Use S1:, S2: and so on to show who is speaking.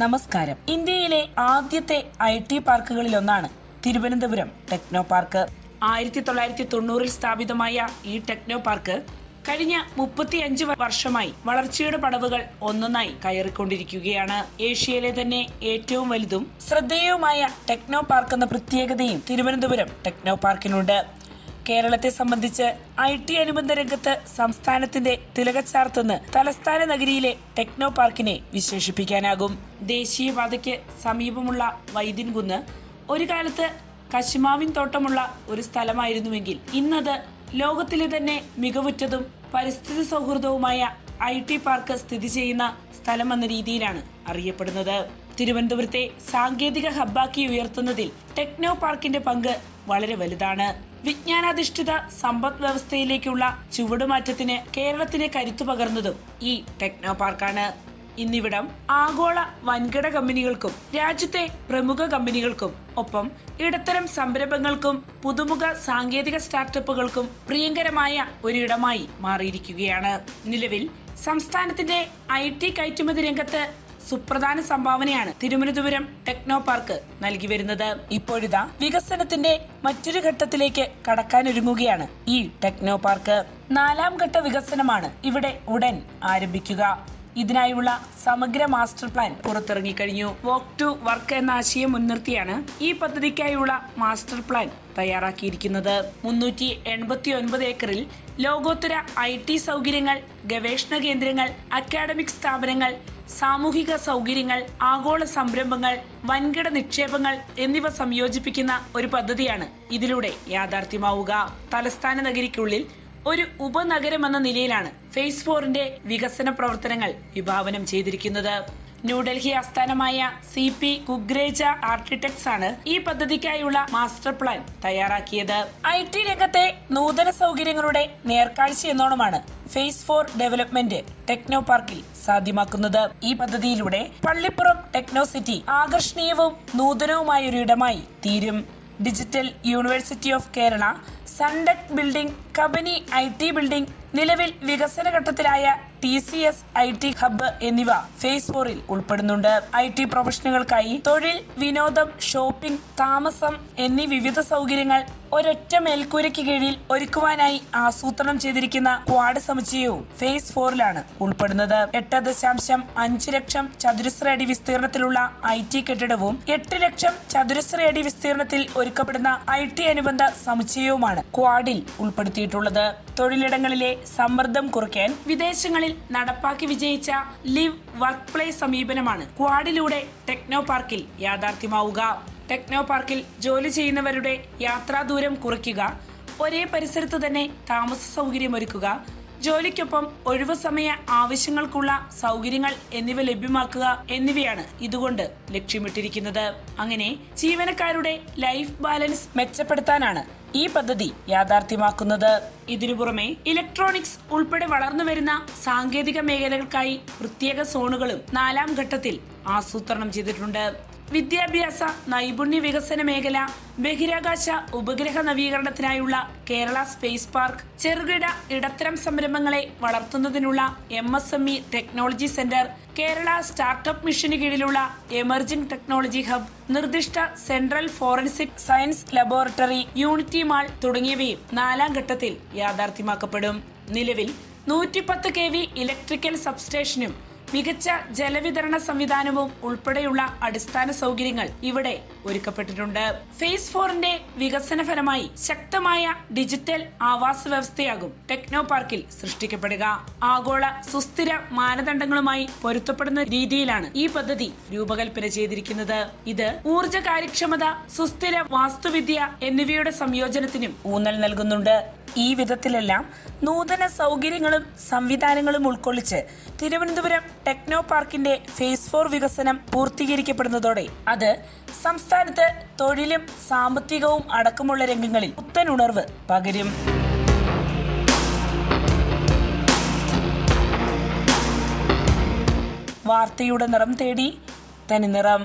S1: നമസ്കാരം. ഇന്ത്യയിലെ ആദ്യത്തെ ഐ ടി പാർക്കുകളിലൊന്നാണ് തിരുവനന്തപുരം ടെക്നോ പാർക്ക്. ആയിരത്തി തൊള്ളായിരത്തി തൊണ്ണൂറിൽ സ്ഥാപിതമായ ഈ ടെക്നോ പാർക്ക് കഴിഞ്ഞ മുപ്പത്തിയഞ്ച് വർഷമായി വളർച്ചയുടെ പടവുകൾ ഒന്നൊന്നായി കയറിക്കൊണ്ടിരിക്കുകയാണ്. ഏഷ്യയിലെ തന്നെ ഏറ്റവും വലുതും ശ്രദ്ധേയവുമായ ടെക്നോ പാർക്ക് എന്ന പ്രത്യേകതയും തിരുവനന്തപുരം ടെക്നോ പാർക്കിനുണ്ട്. കേരളത്തെ സംബന്ധിച്ച് ഐ ടി അനുബന്ധ രംഗത്ത് സംസ്ഥാനത്തിന്റെ തിലകച്ചാർത്തെന്ന് തലസ്ഥാന നഗരിയിലെ ടെക്നോ പാർക്കിനെ വിശേഷിപ്പിക്കാനാകും. ദേശീയപാതയ്ക്ക് സമീപമുള്ള വൈദ്യൻകുന്ന് ഒരു കാലത്ത് കശുമാവിൻ തോട്ടമുള്ള ഒരു സ്ഥലമായിരുന്നുവെങ്കിൽ ഇന്നത് ലോകത്തിലെ തന്നെ മികവുറ്റതും പരിസ്ഥിതി സൗഹൃദവുമായ ഐ ടി പാർക്ക് സ്ഥിതി ചെയ്യുന്ന സ്ഥലമെന്ന രീതിയിലാണ് അറിയപ്പെടുന്നത്. തിരുവനന്തപുരത്തെ സാങ്കേതിക ഹബ്ബാക്കി ഉയർത്തുന്നതിൽ ടെക്നോ പാർക്കിന്റെ പങ്ക് വളരെ വലുതാണ്. വിജ്ഞാനാധിഷ്ഠിത സമ്പദ് വ്യവസ്ഥയിലേക്കുള്ള ചുവടുമാറ്റത്തിന് കേരളത്തിന് കരുത്തു പകർന്നതും ഈ ടെക്നോ പാർക്കാണ് ഇന്നിവിടം ആഗോള വൻകിട കമ്പനികൾക്കും രാജ്യത്തെ പ്രമുഖ കമ്പനികൾക്കും ഒപ്പം ഇടത്തരം സംരംഭങ്ങൾക്കും പുതുമുഖ സാങ്കേതിക സ്റ്റാർട്ടപ്പുകൾക്കും പ്രിയങ്കരമായ ഒരിടമായി മാറിയിരിക്കുകയാണ്. നിലവിൽ സംസ്ഥാനത്തിന്റെ ഐ ടി കയറ്റുമതി രംഗത്ത് സുപ്രധാന സംഭാവനയാണ് തിരുവനന്തപുരം ടെക്നോ പാർക്ക് നൽകി വരുന്നത്. ഇപ്പോഴിതാ വികസനത്തിന്റെ മറ്റൊരു ഘട്ടത്തിലേക്ക് കടക്കാനൊരുങ്ങുകയാണ് ഈ ടെക്നോ പാർക്ക് നാലാം ഘട്ട വികസനമാണ് ഇവിടെ ഉടൻ ആരംഭിക്കുക. ഇതിനായുള്ള സമഗ്ര മാസ്റ്റർ പ്ലാൻ പുറത്തിറങ്ങിക്കഴിഞ്ഞു വോക്ക് ടു വർക്ക് എന്ന ആശയം മുൻനിർത്തിയാണ് ഈ പദ്ധതിക്കായുള്ള മാസ്റ്റർ പ്ലാൻ തയ്യാറാക്കിയിരിക്കുന്നത്. മുന്നൂറ്റി എൺപത്തി ഒൻപത് ഏക്കറിൽ ലോകോത്തര ഐ ടി സൗകര്യങ്ങൾ ഗവേഷണ കേന്ദ്രങ്ങൾ അക്കാഡമിക് സ്ഥാപനങ്ങൾ സാമൂഹിക സൗകര്യങ്ങൾ ആഗോള സംരംഭങ്ങൾ വൻകിട നിക്ഷേപങ്ങൾ എന്നിവ സംയോജിപ്പിക്കുന്ന ഒരു പദ്ധതിയാണ് ഇതിലൂടെ യാഥാർത്ഥ്യമാവുക. തലസ്ഥാന നഗരിക്കുള്ളിൽ ഒരു ഉപനഗരം എന്ന നിലയിലാണ് ഫേസ് ഫോറിന്റെ വികസന പ്രവർത്തനങ്ങൾ വിഭാവനം ചെയ്തിരിക്കുന്നത്. ന്യൂഡൽഹി ആസ്ഥാനമായ സി പി കുഗ്രേജ ആർക്കിടെക്ട്സ് ആണ് ഈ പദ്ധതിക്കായുള്ള മാസ്റ്റർ പ്ലാൻ തയ്യാറാക്കിയത്. ഐ ടി രംഗത്തെ നൂതന സൗകര്യങ്ങളുടെ നേർക്കാഴ്ച എന്നോണമാണ് ഫേസ് ഫോർ ഡെവലപ്മെന്റ് ടെക്നോ പാർക്കിൽ സാധ്യമാക്കുന്നത്. ഈ പദ്ധതിയിലൂടെ പള്ളിപ്പുറം ടെക്നോ സിറ്റി ആകർഷണീയവും നൂതനവുമായ ഒരു ഇടമായി തീരും. Digital university of Kerala സൺഡക് building Kabani I T building നിലവിൽ വികസന ഘട്ടത്തിലായ T C S I T hub എന്നിവ ഫേസ് ഫോറിൽ ഉൾപ്പെടുന്നുണ്ട്. ഐ ടി പ്രൊഫഷണലുകൾക്കായി തൊഴിൽ വിനോദം ഷോപ്പിംഗ് താമസം എന്നീ വിവിധ സൗകര്യങ്ങൾ ഒരൊറ്റ മേൽക്കൂരയ്ക്ക് കീഴിൽ ഒരുക്കുവാനായി ആസൂത്രണം ചെയ്തിരിക്കുന്ന ക്വാഡ് സമുച്ചയവും ഫേസ് ഫോറിലാണ് ഉൾപ്പെടുന്നത്. എട്ട് ദശാംശം അഞ്ച് ലക്ഷം ചതുരശ്ര അടി വിസ്തീർണത്തിലുള്ള ഐ ടി കെട്ടിടവും എട്ട് ലക്ഷം ചതുരശ്ര അടി വിസ്തീർണത്തിൽ ഒരുക്കപ്പെടുന്ന ഐ ടി അനുബന്ധ സമുച്ചയവുമാണ് ക്വാഡിൽ ഉൾപ്പെടുത്തിയിട്ടുള്ളത്. തൊഴിലിടങ്ങളിലെ സമ്മർദ്ദം കുറയ്ക്കാൻ വിദേശങ്ങളിൽ നടപ്പാക്കി വിജയിച്ച ലിവ് വർക്ക് പ്ലേസ് സമീപനമാണ് ക്വാഡിലൂടെ ടെക്നോ പാർക്കിൽ യാഥാർത്ഥ്യമാവുക. ടെക്നോ പാർക്കിൽ ജോലി ചെയ്യുന്നവരുടെ യാത്രാദൂരം കുറയ്ക്കുക ഒരേ പരിസരത്ത് തന്നെ താമസ സൗകര്യം ഒരുക്കുക ജോലിക്കൊപ്പം ഒഴിവു സമയ ആവശ്യങ്ങൾക്കുള്ള സൗകര്യങ്ങൾ എന്നിവ ലഭ്യമാക്കുക എന്നിവയാണ് ഇതുകൊണ്ട് ലക്ഷ്യമിട്ടിരിക്കുന്നത്. അങ്ങനെ ജീവനക്കാരുടെ ലൈഫ് ബാലൻസ് മെച്ചപ്പെടുത്താനാണ് ഈ പദ്ധതി യാഥാർത്ഥ്യമാക്കുന്നത്. ഇതിനു പുറമെ ഇലക്ട്രോണിക്സ് ഉൾപ്പെടെ വളർന്നു വരുന്ന സാങ്കേതിക മേഖലകൾക്കായി പ്രത്യേക സോണുകളും നാലാം ഘട്ടത്തിൽ ആസൂത്രണം ചെയ്തിട്ടുണ്ട്. വിദ്യാഭ്യാസ നൈപുണ്യ വികസന മേഖല ബഹിരാകാശ ഉപഗ്രഹ നവീകരണത്തിനായുള്ള കേരള സ്പേസ് പാർക്ക് ചെറുകിട ഇടത്തരം സംരംഭങ്ങളെ വളർത്തുന്നതിനുള്ള M S M E technology centre Kerala startup മിഷന് കീഴിലുള്ള എമർജിംഗ് ടെക്നോളജി ഹബ് നിർദ്ദിഷ്ട central forensic science laboratory unity mall തുടങ്ങിയവയും നാലാം ഘട്ടത്തിൽ യാഥാർത്ഥ്യമാക്കപ്പെടും. നിലവിൽ നൂറ്റിപ്പത്ത് കെ വി ഇലക്ട്രിക്കൽ സബ്സ്റ്റേഷനും മികച്ച ജലവിതരണ സംവിധാനവും ഉൾപ്പെടെയുള്ള അടിസ്ഥാന സൗകര്യങ്ങൾ ഇവിടെ ഒരുക്കപ്പെട്ടിട്ടുണ്ട്. ഫേസ് ഫോറിന്റെ വികസന ഫലമായി ശക്തമായ ഡിജിറ്റൽ ആവാസ വ്യവസ്ഥയാകും ടെക്നോ പാർക്കിൽ സൃഷ്ടിക്കപ്പെടുക. ആഗോള സുസ്ഥിര മാനദണ്ഡങ്ങളുമായി പൊരുത്തപ്പെടുന്ന രീതിയിലാണ് ഈ പദ്ധതി രൂപകൽപ്പന ചെയ്തിരിക്കുന്നത്. ഇത് ഊർജ കാര്യക്ഷമത സുസ്ഥിര വാസ്തുവിദ്യ എന്നിവയുടെ സംയോജനത്തിനും ഊന്നൽ നൽകുന്നുണ്ട്. ഈ വിധത്തിലെല്ലാം നൂതന സൗകര്യങ്ങളും സംവിധാനങ്ങളും ഉൾക്കൊള്ളിച്ച് തിരുവനന്തപുരം ടെക്നോ പാർക്കിന്റെ ഫേസ് ഫോർ വികസനം പൂർത്തീകരിക്കപ്പെടുന്നതോടെ അത് സംസ്ഥാനത്ത് തൊഴിലും സാമ്പത്തികവും അടക്കമുള്ള രംഗങ്ങളിൽ പുത്തൻ ഉണർവ് പകരും. വാർത്തയുടെ നിറം തേടി തനി നിറം.